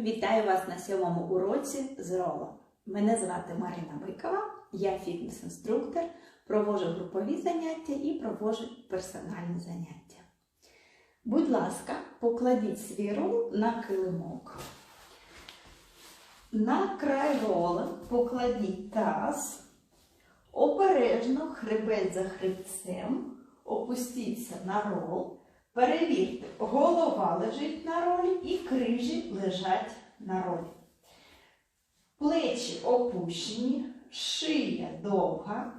Вітаю вас на сьомому уроці з ролом. Мене звати Марина Бикова, я фітнес-інструктор, проводжу групові заняття і проводжу персональні заняття. Будь ласка, покладіть свій рол на килимок. На край рола покладіть таз, обережно хребет за хребцем, опустіться на рол. Перевірте, голова лежить на ролі і крижі лежать на ролі. Плечі опущені, шия довга,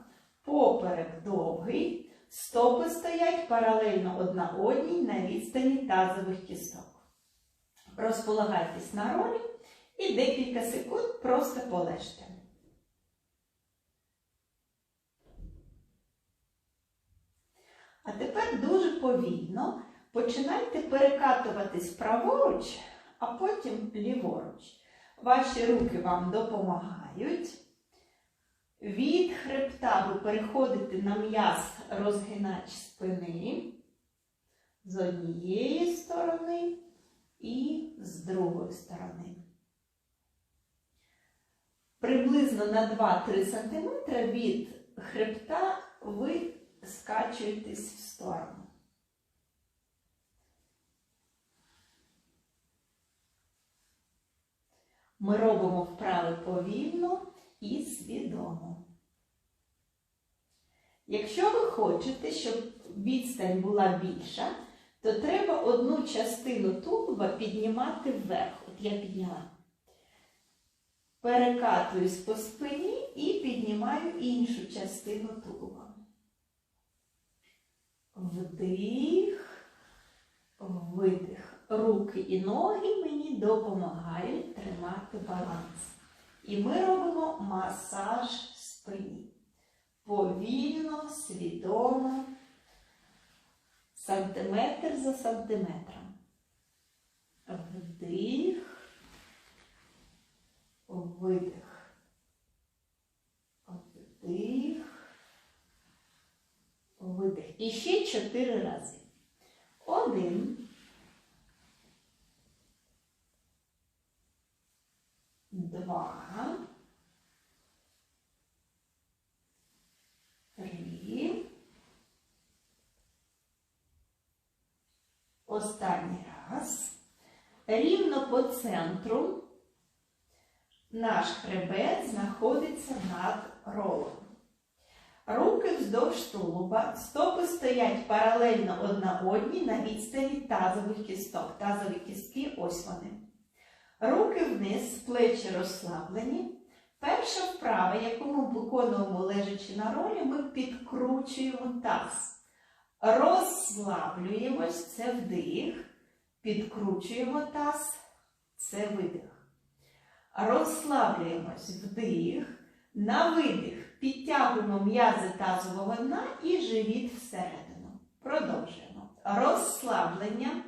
поперек довгий, стопи стоять паралельно одна одній на відстані тазових кісток. Розполагайтесь на ролі і декілька секунд просто полежте. А тепер дуже повільно починайте перекатуватись праворуч, а потім ліворуч. Ваші руки вам допомагають. Від хребта ви переходите на м'яз розгинач спини з однієї сторони і з другої сторони. Приблизно на 2-3 см від хребта ви скачуєтесь в сторону. Ми робимо вправи повільно і свідомо. Якщо ви хочете, щоб відстань була більша, то треба одну частину тулуба піднімати вверх. От я підняла. Перекатуюсь по спині і піднімаю іншу частину тулуба. Вдих, видих. Руки і ноги мені допомагають тримати баланс. І ми робимо масаж спині. Повільно, свідомо, сантиметр за сантиметром. Вдих, видих. Вдих, видих. І ще чотири рази. Один. Два. Три. Останній раз. Рівно по центру наш хребет знаходиться над ролом. Руки вздовж тулуба, стопи стоять паралельно одна одній на відстані тазових кісток. Тазові кістки ось вони. Руки вниз, плечі розслаблені. Перша вправа, яку ми виконуємо лежачи на ролі, ми підкручуємо таз. Розслаблюємось, це вдих. Підкручуємо таз, це видих. Розслаблюємось вдих. На видих підтягуємо м'язи тазового дна і живіт всередину. Продовжуємо. Розслаблення.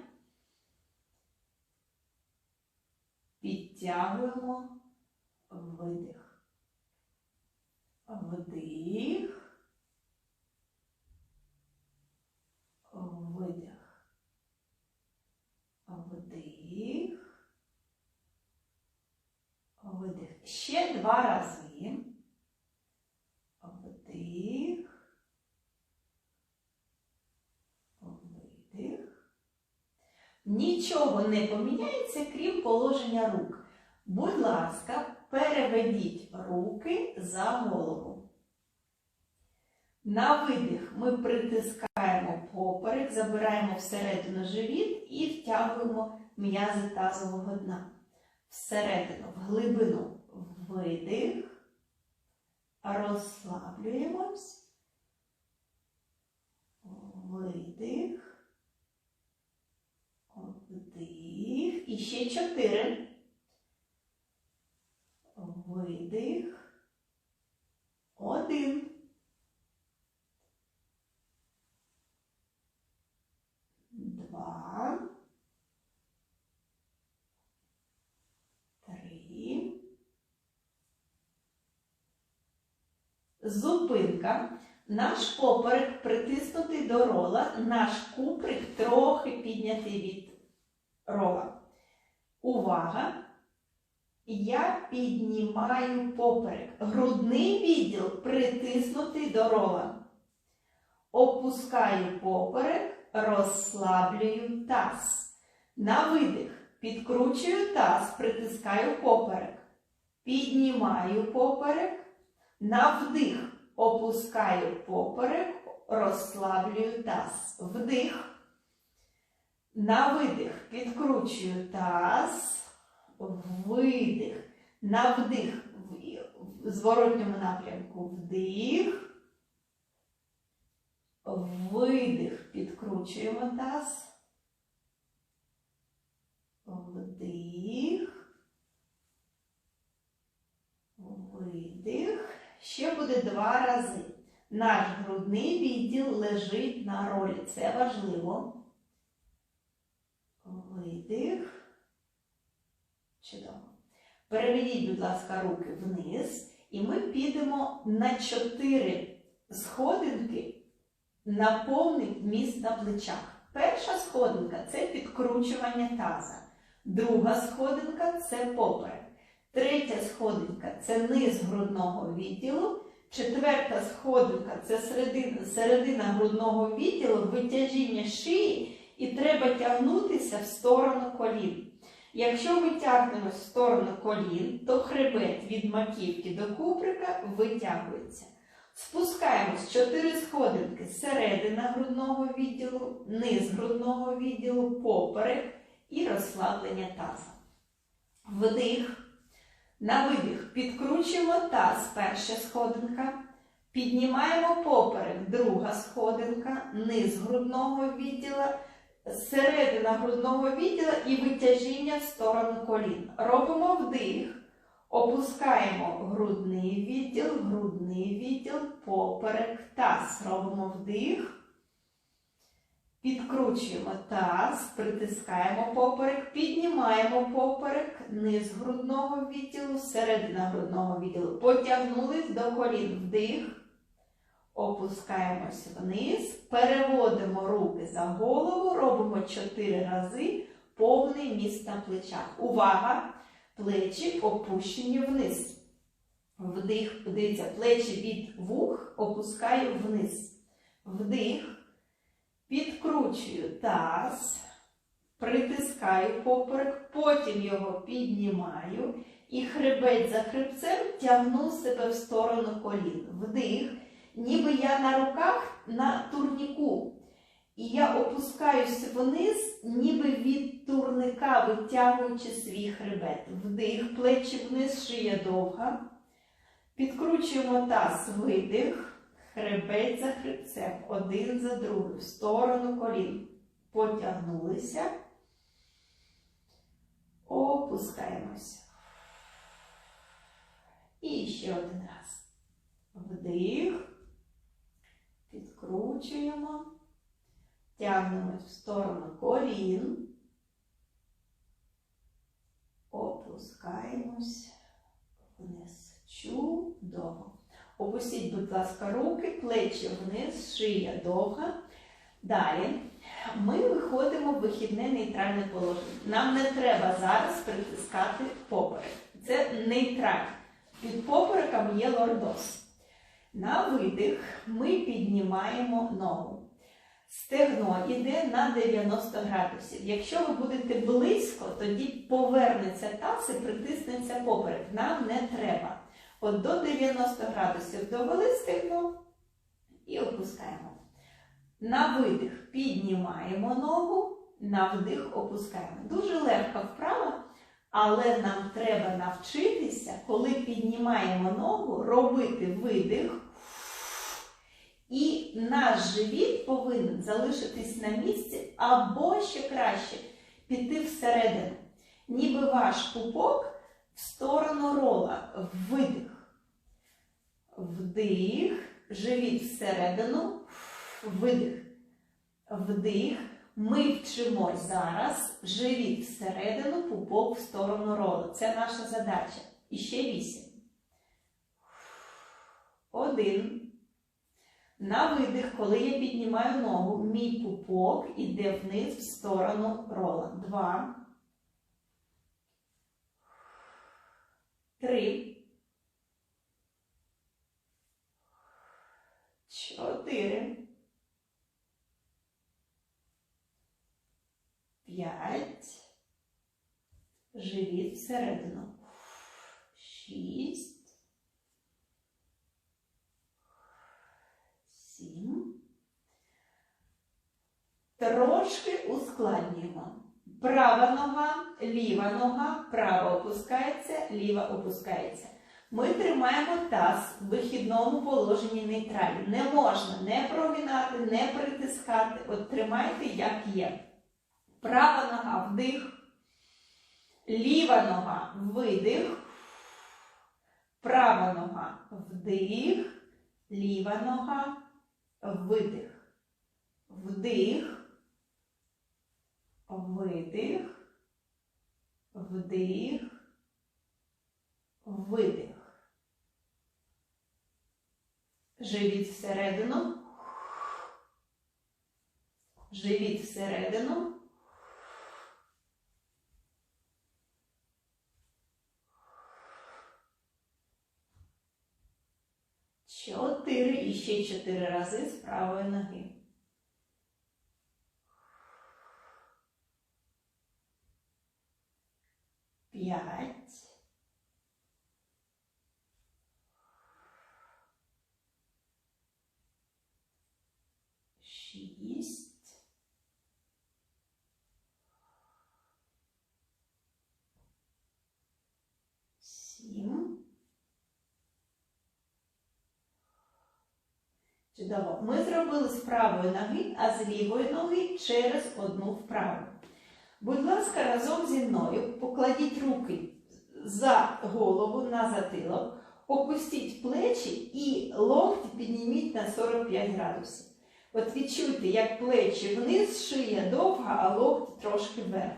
Підтягуємо видих. Вдих. Видих. Вдих. Видих. Ще два рази. Вдих. Видих. Нічого не поміняється, крім положення рук. Будь ласка, переведіть руки за голову. На видих ми притискаємо поперек, забираємо всередину живіт і втягуємо м'язи тазового дна. Всередину, в глибину видих, розслаблюємось, видих. Вдих. І ще чотири. Видих. Один. Два. Три. Зупинка. Наш поперек притиснутий до рола, наш куприк трохи піднятий від рола. Увага! Я піднімаю поперек. Грудний відділ притиснутий до рола. Опускаю поперек, розслаблюю таз. На видих підкручую таз, притискаю поперек. Піднімаю поперек. На вдих опускаю поперек, розслаблюю таз. Вдих. На видих підкручую таз. Видих. На вдих в зворотньому напрямку вдих. Видих. Підкручуємо таз. Вдих. Видих. Ще буде два рази. Наш грудний відділ лежить на ролі. Це важливо. Видих. Чудово. Переведіть, будь ласка, руки вниз, і ми підемо на чотири сходинки на повний вміст на плечах. Перша сходинка це підкручування таза. Друга сходинка це поперек. Третя сходинка це низ грудного відділу. Четверта сходинка це середина, середина грудного відділу, витяжіння шиї, і треба тягнутися в сторону колін. Якщо ми тягнемось в сторону колін, то хребет від маківки до куприка витягується. Спускаємось 4 сходинки середина грудного відділу, низ грудного відділу, поперек і розслаблення таза. Вдих. На видих підкручуємо таз, перша сходинка. Піднімаємо поперек, друга сходинка, низ грудного відділа, середина грудного відділа і витяжіння в сторону колін. Робимо вдих. Опускаємо грудний відділ, грудний відділ, поперек, таз. Робимо вдих. Підкручуємо таз, притискаємо поперек, піднімаємо поперек, низ грудного відділу, середина грудного відділу. Потягнулись до колін вдих. Опускаємось вниз, переводимо руки за голову, робимо 4 рази повний міст на плечах. Увага! Плечі опущені вниз. Вдих, дивіться, плечі від вух опускаю вниз. Вдих. Підкручую таз, притискаю поперек, потім його піднімаю і хребет за хребцем тягну себе в сторону колін. Вдих, ніби я на руках на турніку. І я опускаюся вниз, ніби від турника, витягуючи свій хребет. Вдих, плечі вниз, шия довга. Підкручуємо таз, видих. Хребет за хребцем, один за другим, в сторону колін. Потягнулися. Опускаємося. І ще один раз. Вдих. Підкручуємо. Тягнемось в сторону колін. Опускаємось вниз. Чудово. Опустіть, будь ласка, руки, плечі вниз, шия довга. Далі ми виходимо в вихідне нейтральне положення. Нам не треба зараз притискати поперек. Це нейтраль. Під попереком є лордоз. На видих ми піднімаємо ногу. Стегно йде на 90 градусів. Якщо ви будете близько, тоді повернеться таз і притиснеться поперек. Нам не треба. От до 90 градусів довели стегно і опускаємо. На видих піднімаємо ногу, на вдих опускаємо. Дуже легка вправа, але нам треба навчитися, коли піднімаємо ногу, робити видих. І наш живіт повинен залишитись на місці, або ще краще піти всередину. Ніби ваш пупок в сторону рола. Видих. Вдих, живіт всередину, видих. Вдих. Ми вчимо зараз живіт всередину, пупок в сторону рола. Це наша задача. І ще вісім. Один. На видих, коли я піднімаю ногу, мій пупок іде вниз в сторону рола. Два. Три. Чотири. П'ять. Живіт всередину. Шість. Сім. Трошки ускладнюємо. Права нога, ліва нога, права опускається, ліва опускається. Ми тримаємо таз в вихідному положенні нейтралі. Не можна не прогинати, не притискати. От тримайте, як є. Права нога вдих. Ліва нога видих. Права нога вдих. Ліва нога видих. Вдих. Видих. Вдих. Видих. Живіт всередину. Живіт всередину. Чотири і ще чотири рази з правої ноги. П'ять. Шість. Сім. Чудово. Ми зробили з правої ноги, а з лівої ноги через одну вправу. Будь ласка, разом зі мною покладіть руки за голову на затилок, опустіть плечі і локті підніміть на 45 градусів. От відчуйте, як плечі вниз, шия довга, а локті трошки вверх.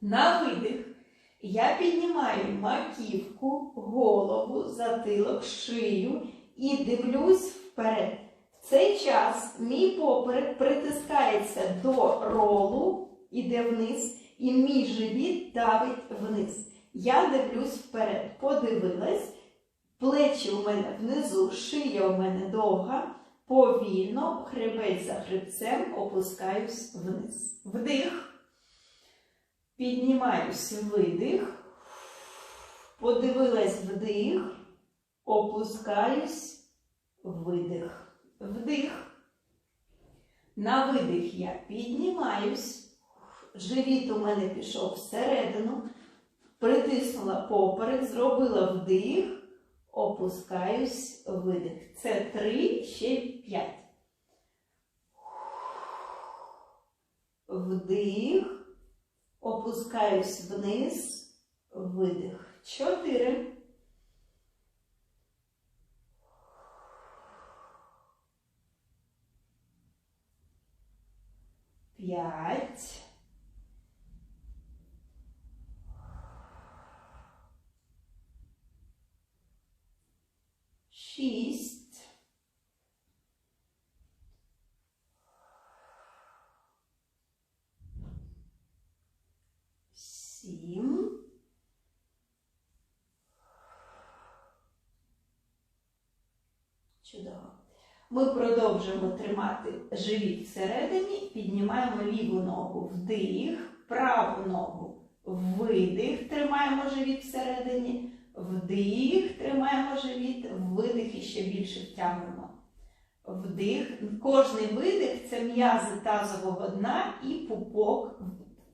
На видих я піднімаю маківку, голову, затилок, шию і дивлюсь вперед. В цей час мій поперек притискається до ролу, іде вниз, і мій живіт давить вниз. Я дивлюсь вперед, подивилась, плечі у мене внизу, шия у мене довга, повільно, хребець за хребцем опускаюсь вниз. Вдих. Піднімаюсь видих, подивилась вдих, опускаюсь, видих, вдих. На видих я піднімаюсь, живіт у мене пішов всередину, притиснула поперек, зробила вдих, опускаюсь, видих. Це три, ще п'ять. Вдих. Опускаюсь вниз, видих. Чотири. П'ять. Шість. Сім. Чудово. Ми продовжуємо тримати живіт всередині, піднімаємо ліву ногу вдих, праву ногу видих, тримаємо живіт всередині, вдих, тримаємо живіт, видих ще більше втягуємо. Вдих. Кожний видих це м'язи тазового дна і пупок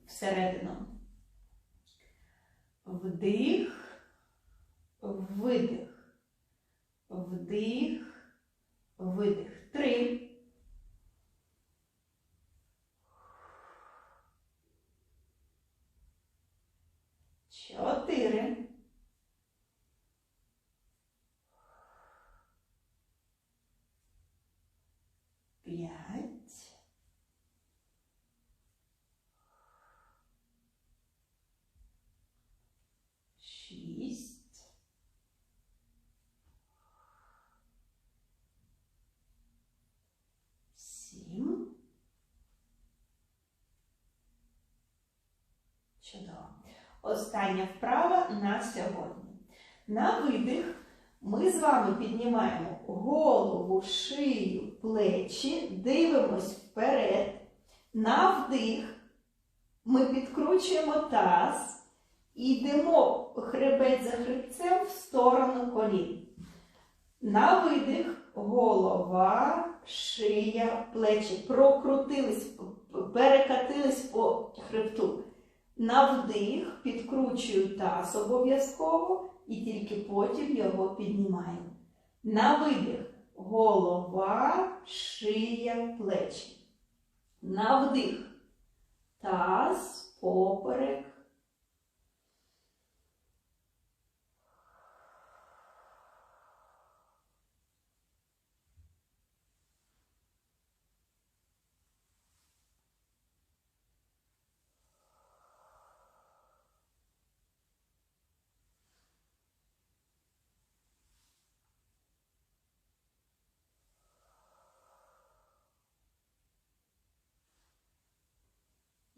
всередину. Вдих, видих, вдих, видих. Три. Чотири. П'ять. Шість. Сім. Чудово. Остання вправа на сьогодні. На видих ми з вами піднімаємо голову, шию, плечі, дивимось вперед. На вдих ми підкручуємо таз і йдемо хребет за хребцем в сторону колін. На видих голова, шия, плечі прокрутились, перекатились по хребту. На вдих підкручую таз обов'язково і тільки потім його піднімаю. На видих голова, шия, плечі. На вдих таз, поперек.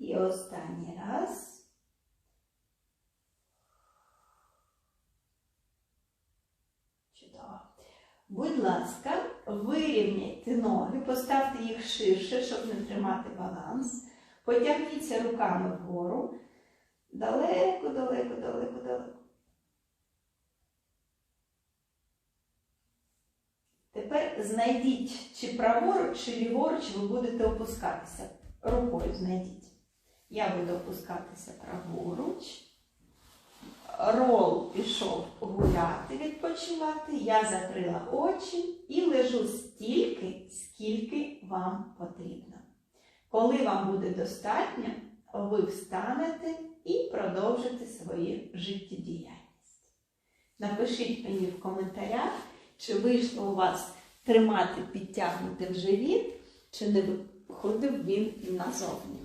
І останній раз. Чудово. Будь ласка, вирівняйте ноги, поставте їх ширше, щоб не тримати баланс. Потягніться руками вгору. Далеко, далеко, далеко, далеко. Тепер знайдіть, чи праворуч, чи ліворуч ви будете опускатися. Рукою знайдіть. Я буду опускатися праворуч. Рол пішов гуляти, відпочивати. Я закрила очі і лежу стільки, скільки вам потрібно. Коли вам буде достатньо, ви встанете і продовжите свою життєдіяльність. Напишіть мені в коментарях, чи вийшло у вас тримати підтягнутим живіт, чи не виходив він назовні.